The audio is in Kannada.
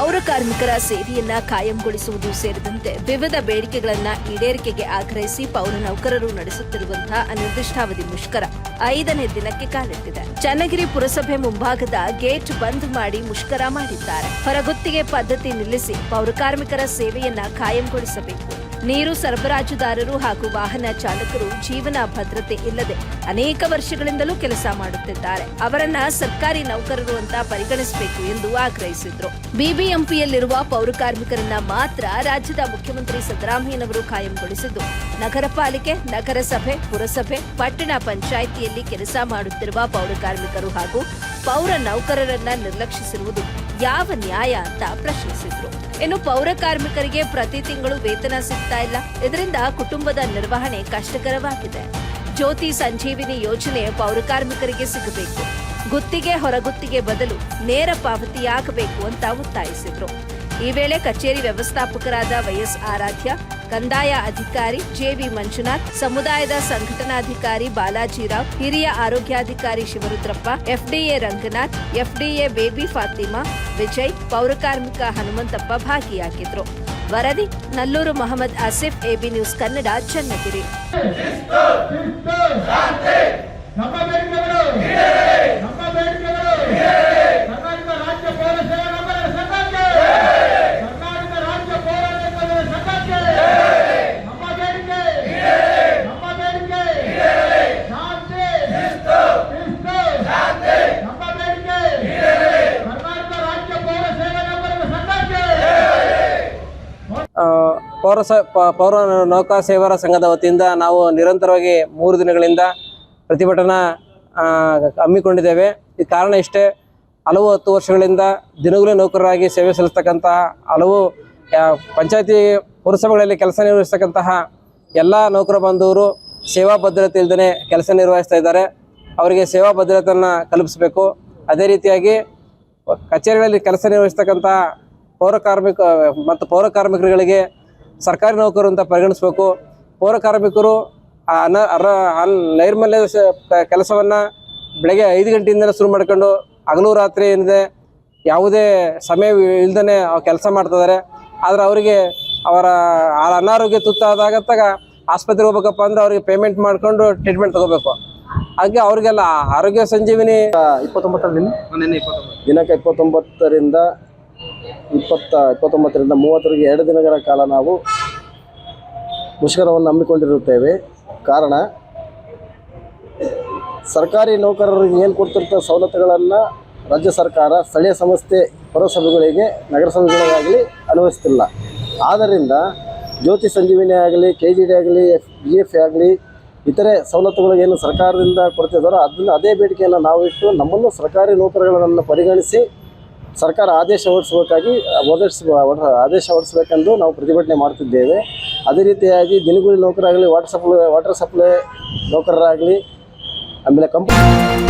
ಪೌರ ಕಾರ್ಮಿಕರ ಸೇವೆಯನ್ನ ಕಾಯಂಗೊಳಿಸುವುದು ಸೇರಿದಂತೆ ವಿವಿಧ ಬೇಡಿಕೆಗಳನ್ನ ಈಡೇರಿಕೆಗೆ ಆಗ್ರಹಿಸಿ ಪೌರ ನೌಕರರು ನಡೆಸುತ್ತಿರುವಂತಹ ಅನಿರ್ದಿಷ್ಟಾವಧಿ ಮುಷ್ಕರ ಐದನೇ ದಿನಕ್ಕೆ ಕಾಲಿಟ್ಟಿದೆ. ಚನ್ನಗಿರಿ ಪುರಸಭೆ ಮುಂಭಾಗದ ಗೇಟ್ ಬಂದ್ ಮಾಡಿ ಮುಷ್ಕರ ಮಾಡಿದ್ದಾರೆ. ಹೊರಗುತ್ತಿಗೆ ಪದ್ಧತಿ ನಿಲ್ಲಿಸಿ ಪೌರ ಕಾರ್ಮಿಕರ ಸೇವೆಯನ್ನ ಕಾಯಂಗೊಳಿಸಬೇಕು ನೀರು ಸರಬರಾಜುದಾರರು ಹಾಗೂ ವಾಹನ ಚಾಲಕರು ಜೀವನ ಭದ್ರತೆ ಇಲ್ಲದೆ ಅನೇಕ ವರ್ಷಗಳಿಂದಲೂ ಕೆಲಸ ಮಾಡುತ್ತಿದ್ದಾರೆ. ಅವರನ್ನ ಸರ್ಕಾರಿ ನೌಕರರು ಅಂತ ಪರಿಗಣಿಸಬೇಕು ಎಂದು ಆಗ್ರಹಿಸಿದ್ರು. ಬಿಬಿಎಂಪಿಯಲ್ಲಿರುವ ಪೌರ ಕಾರ್ಮಿಕರನ್ನ ಮಾತ್ರ ರಾಜ್ಯದ ಮುಖ್ಯಮಂತ್ರಿ ಸಿದ್ದರಾಮಯ್ಯನವರು ಕಾಯಂಗೊಳಿಸಿದ್ದು ನಗರ ಪಾಲಿಕೆ, ನಗರಸಭೆ, ಪುರಸಭೆ, ಪಟ್ಟಣ ಪಂಚಾಯಿತಿಯಲ್ಲಿ ಕೆಲಸ ಮಾಡುತ್ತಿರುವ ಪೌರ ಕಾರ್ಮಿಕರು ಹಾಗೂ ಪೌರ ನೌಕರರನ್ನ ನಿರ್ಲಕ್ಷಿಸಿರುವುದು ಯಾವ ನ್ಯಾಯ ಅಂತ ಪ್ರಶ್ನಿಸಿದ್ರು. ಇನ್ನು ಪೌರ ಕಾರ್ಮಿಕರಿಗೆ ಪ್ರತಿ ತಿಂಗಳು ವೇತನ ಸಿಗ್ತಾ ಇಲ್ಲ. ಇದರಿಂದ ಕುಟುಂಬದ ನಿರ್ವಹಣೆ ಕಷ್ಟಕರವಾಗಿದೆ. ಜ್ಯೋತಿ ಸಂಜೀವಿನಿ ಯೋಜನೆ ಪೌರ ಕಾರ್ಮಿಕರಿಗೆ ಸಿಗಬೇಕು. ಗುತ್ತಿಗೆ ಹೊರಗುತ್ತಿಗೆ ಬದಲು ನೇರ ಪಾವತಿಯಾಗಬೇಕು ಅಂತ ಒತ್ತಾಯಿಸಿದ್ರು. ಈ ವೇಳೆ ಕಚೇರಿ ವ್ಯವಸ್ಥಾಪಕರಾದ ವೈಎಸ್ ಆರಾಧ್ಯ, ಕಂದಾಯ ಅಧಿಕಾರಿ ಜೆವಿ ಮಂಜುನಾಥ್, ಸಮುದಾಯದ ಸಂಘಟನಾಧಿಕಾರಿ ಬಾಲಾಜಿರಾವ್, ಹಿರಿಯ ಆರೋಗ್ಯಾಧಿಕಾರಿ ಶಿವರುದ್ರಪ್ಪ ಎಫ್ಡಿಎ ರಂಗನಾಥ್ ಎಫ್ಡಿಎ ಬೇಬಿ ಫಾತಿಮಾ, ವಿಜಯ್, ಪೌರಕಾರ್ಮಿಕ ಹನುಮಂತಪ್ಪ ಭಾಗಿಯಾಗಿದ್ರು. ವರದಿ, ನಲ್ಲೂರು ಮೊಹಮ್ಮದ್ ಆಸಿಫ್ ಎಬಿ ನ್ಯೂಸ್ ಕನ್ನಡ, ಚನ್ನಗಿರಿ ಬೇಡಿಕೆಗಳು ನಮ್ಮ ಬೇಡಿಕೆಗಳು ಕರ್ನಾಟಕ ರಾಜ್ಯ ಪೌರ ಸೇವಾ ನೌಕರರ ಸಂಘಕ್ಕೆ ಕರ್ನಾಟಕ ರಾಜ್ಯ ಪೌರ ನೌಕರರ ಸಂಘಕ್ಕೆ ನಮ್ಮ ಬೇಡಿಕೆ ನಮ್ಮ ಬೇಡಿಕೆ ಶಾಂತಿ ಶಿಸ್ತು ನಮ್ಮ ಬೇಡಿಕೆ ಕರ್ನಾಟಕ ರಾಜ್ಯ ಪೌರ ಸೇವಾ ನೌಕರರ ಸಂಘಕ್ಕೆ ಆ, ಪೌರ ಪೌರ ನೌಕಾ ಸೇವರ ಸಂಘದ ವತಿಯಿಂದ ನಾವು ನಿರಂತರವಾಗಿ ಮೂರು ದಿನಗಳಿಂದ ಪ್ರತಿಭಟನಾ ಹಮ್ಮಿಕೊಂಡಿದ್ದೇವೆ. ಈ ಕಾರಣ ಇಷ್ಟೇ, ಹಲವು ಹತ್ತು ವರ್ಷಗಳಿಂದ ದಿನಗೂಲಿ ನೌಕರರಾಗಿ ಸೇವೆ ಸಲ್ಲಿಸ್ತಕ್ಕಂತಹ, ಹಲವು ಪಂಚಾಯತಿ ಪುರಸಭೆಗಳಲ್ಲಿ ಕೆಲಸ ನಿರ್ವಹಿಸ್ತಕ್ಕಂತಹ ಎಲ್ಲ ನೌಕರ ಬಾಂಧವರು ಸೇವಾ ಭದ್ರತೆ ಇಲ್ಲದೇ ಕೆಲಸ ನಿರ್ವಹಿಸ್ತಾ ಇದ್ದಾರೆ. ಅವರಿಗೆ ಸೇವಾ ಭದ್ರತೆಯನ್ನು ಕಲ್ಪಿಸಬೇಕು. ಅದೇ ರೀತಿಯಾಗಿ ಕಚೇರಿಗಳಲ್ಲಿ ಕೆಲಸ ನಿರ್ವಹಿಸ್ತಕ್ಕಂತಹ ಪೌರ ಕಾರ್ಮಿಕ, ಮತ್ತು ಪೌರ ಕಾರ್ಮಿಕರುಗಳಿಗೆ ಸರ್ಕಾರಿ ನೌಕರು ಅಂತ ಪರಿಗಣಿಸ್ಬೇಕು. ಪೌರ ಕಾರ್ಮಿಕರು ಅನ ಅರ ಅಲ್ಲಿ ನೈರ್ಮಲ್ಯದ ಸ- ಕೆಲಸವನ್ನ ಬೆಳಗ್ಗೆ ಐದು ಗಂಟೆಯಿಂದಲೇ ಶುರು ಮಾಡ್ಕೊಂಡು ಹಗಲು ರಾತ್ರಿ ಏನಿದೆ ಯಾವುದೇ ಸಮಯ ಇಲ್ದೇ ಕೆಲಸ ಮಾಡ್ತಿದ್ದಾರೆ ಆದರೆ ಅವರಿಗೆ ಅವರ ಆ ಅನಾರೋಗ್ಯ ತುತ್ತಾದಾಗತ್ತಾಗ ಆಸ್ಪತ್ರೆಗೆ ಹೋಗ್ಬೇಕಪ್ಪ ಅಂದ್ರೆ ಅವ್ರಿಗೆ ಪೇಮೆಂಟ್ ಮಾಡಿಕೊಂಡು ಟ್ರೀಟ್ಮೆಂಟ್ ತಗೋಬೇಕು. ಹಾಗೆ ಅವ್ರಿಗೆಲ್ಲ ಆರೋಗ್ಯ ಸಂಜೀವಿನಿ. ಇಪ್ಪತ್ತೊಂಬತ್ತರಲ್ಲಿ ದಿನಕ್ಕೆ ಇಪ್ಪತ್ತೊಂಬತ್ತರಿಂದ ಇಪ್ಪತ್ತ, ಇಪ್ಪತ್ತೊಂಬತ್ತರಿಂದ ಮೂವತ್ತರಿಗೆ ಎರಡು ದಿನಗಳ ಕಾಲ ನಾವು ಮುಷ್ಕರವನ್ನು ಹಮ್ಮಿಕೊಂಡಿರುತ್ತೇವೆ. ಕಾರಣ, ಸರ್ಕಾರಿ ನೌಕರರಿಗೆ ಏನು ಕೊಡ್ತಿರ್ತ ಸವಲತ್ತುಗಳನ್ನು ರಾಜ್ಯ ಸರ್ಕಾರ ಸ್ಥಳೀಯ ಸಂಸ್ಥೆ ಪುರಸಭೆಗಳಿಗೆ ನಗರಸಭೆಗಳಿಗಾಗಲಿ ಅನ್ವಯಿಸ್ತಿಲ್ಲ ಆದ್ದರಿಂದ ಜ್ಯೋತಿ ಸಂಜೀವಿನಿ ಆಗಲಿ ಕೆ ಜಿ ಡಿ ಆಗಲಿ, ಎಫ್ ಬಿ ಎಫ್ ಆಗಲಿ, ಇತರೆ ಸವಲತ್ತುಗಳಿಗೇನು ಸರ್ಕಾರದಿಂದ ಕೊಡ್ತಿದ್ದಾರೋ ಅದನ್ನು ಅದೇ ಬೇಡಿಕೆಯನ್ನು ನಾವು ಇಟ್ಟು ನಮ್ಮನ್ನು ಸರ್ಕಾರಿ ನೌಕರಗಳನ್ನು ಪರಿಗಣಿಸಿ ಸರ್ಕಾರ ಆದೇಶ ಹೊರಡಿಸಬೇಕಾಗಿ, ಹೊರಡಿಸ ಆದೇಶ ಹೊರಡಿಸಬೇಕೆಂದು ನಾವು ಪ್ರತಿಭಟನೆ ಮಾಡ್ತಿದ್ದೇವೆ. ಅದೇ ರೀತಿಯಾಗಿ ದಿನಗೂಲಿ ನೌಕರಾಗಲಿ ವಾಟರ್ ಸಪ್ಲೈ ವಾಟರ್ ಸಪ್ಲೈ ನೌಕರರಾಗಲಿ, ಆಮೇಲೆ ಕಂಪ್ನಿ